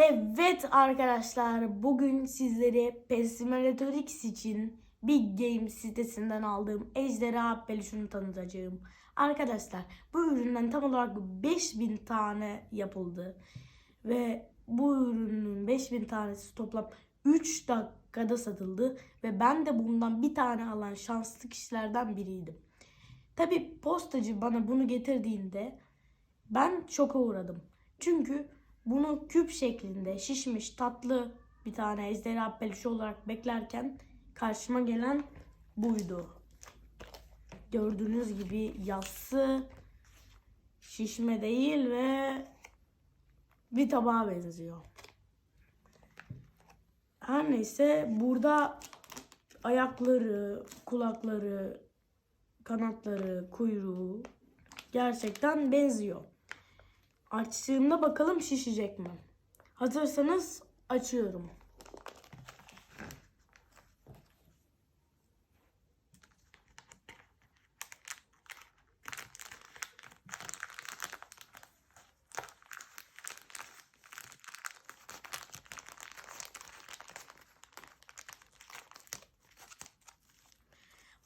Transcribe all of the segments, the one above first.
Evet arkadaşlar bugün sizlere Pesimelatör X için Big Game sitesinden aldığım Ejderha peluşunu tanıtacağım. Arkadaşlar bu üründen tam olarak 5000 tane yapıldı. Ve bu ürünün 5000 tanesi toplam 3 dakikada satıldı. Ve ben de bundan bir tane alan şanslı kişilerden biriydim. Tabi postacı bana bunu getirdiğinde ben şoka uğradım. Çünkü bunu küp şeklinde şişmiş tatlı bir tane ejderha peluşu olarak beklerken karşıma gelen buydu. Gördüğünüz gibi yassı, şişme değil ve bir tabağa benziyor. Her neyse burada ayakları, kulakları, kanatları, kuyruğu gerçekten benziyor. Açtığımda bakalım şişecek mi? Hazırsanız açıyorum.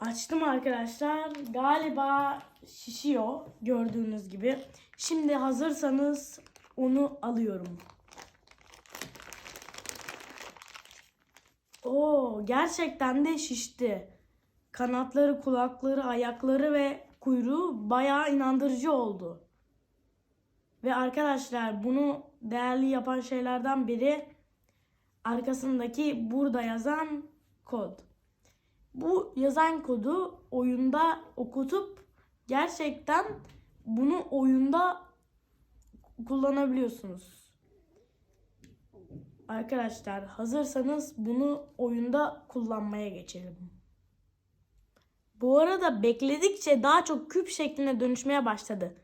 Açtım arkadaşlar. Galiba şişiyor gördüğünüz gibi. Şimdi hazırsanız onu alıyorum. Oo, gerçekten de şişti. Kanatları, kulakları, ayakları ve kuyruğu bayağı inandırıcı oldu. Ve arkadaşlar bunu değerli yapan şeylerden biri arkasındaki burada yazan kod. Bu yazan kodu oyunda okutup gerçekten bunu oyunda kullanabiliyorsunuz. Arkadaşlar hazırsanız bunu oyunda kullanmaya geçelim. Bu arada bekledikçe daha çok küp şekline dönüşmeye başladı.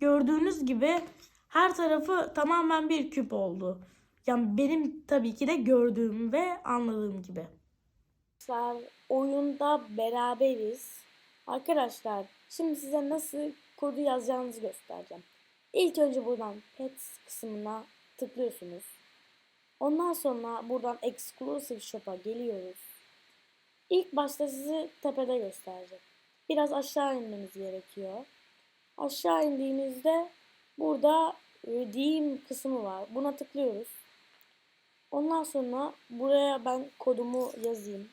Gördüğünüz gibi her tarafı tamamen bir küp oldu. Yani benim tabii ki de gördüğüm ve anladığım gibi. Arkadaşlar oyunda beraberiz. Arkadaşlar şimdi size nasıl kodu yazacağınızı göstereceğim. İlk önce buradan pets kısmına tıklıyorsunuz. Ondan sonra buradan exclusive shop'a geliyoruz. İlk başta sizi tepede göstereceğim. Biraz aşağı inmeniz gerekiyor. Aşağı indiğinizde burada redeem kısmı var. Buna tıklıyoruz. Ondan sonra buraya ben kodumu yazayım.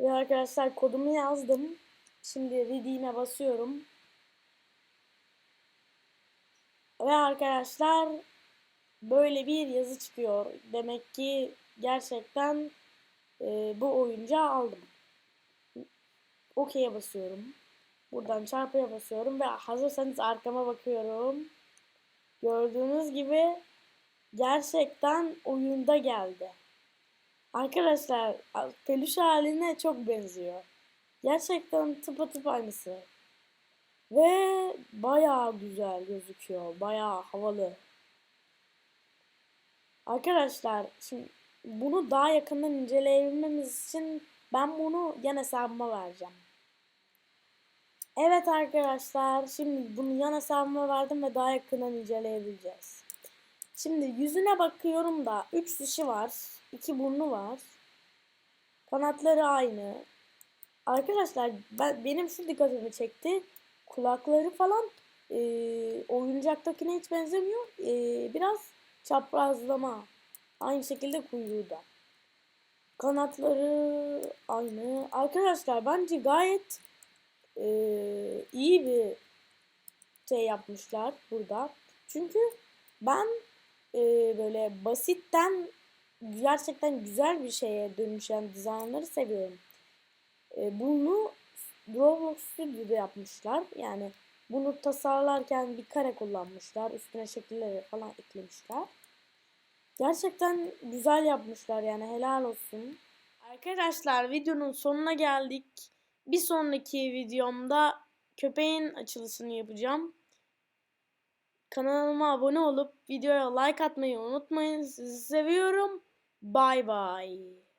Ve arkadaşlar kodumu yazdım. Şimdi redeem'e basıyorum. Ve arkadaşlar böyle bir yazı çıkıyor. Demek ki gerçekten e, bu oyuncağı aldım. OK'ye basıyorum. Buradan çarpıya basıyorum ve hazırsanız arkama bakıyorum. Gördüğünüz gibi gerçekten oyunda geldi. Arkadaşlar peluş haline çok benziyor. Gerçekten tıpatıp aynısı. Ve bayağı güzel gözüküyor. Bayağı havalı. Arkadaşlar şimdi bunu daha yakından inceleyebilmemiz için ben bunu yan hesabıma vereceğim. Evet arkadaşlar şimdi bunu yan hesabıma verdim ve daha yakından inceleyebileceğiz. Şimdi yüzüne bakıyorum da 3 dişi var. 2 burnu var. Kanatları aynı. Arkadaşlar ben benim şu dikkatimi çekti. Kulakları falan e, oyuncaktakine hiç benzemiyor. E, biraz çaprazlama. Aynı şekilde kuyruğu da. Kanatları aynı. Arkadaşlar bence gayet e, iyi bir şey yapmışlar burada. Çünkü ben e, böyle basitten gerçekten güzel bir şeye dönüşen dizaynları seviyorum. E, bunu Roblox Studio'da yapmışlar. Yani bunu tasarlarken bir kare kullanmışlar. Üstüne şekilleri falan eklemişler. Gerçekten güzel yapmışlar yani helal olsun. Arkadaşlar videonun sonuna geldik. Bir sonraki videomda köpeğin açılışını yapacağım. Kanalıma abone olup videoya like atmayı unutmayın. Sizi seviyorum. Bye bye.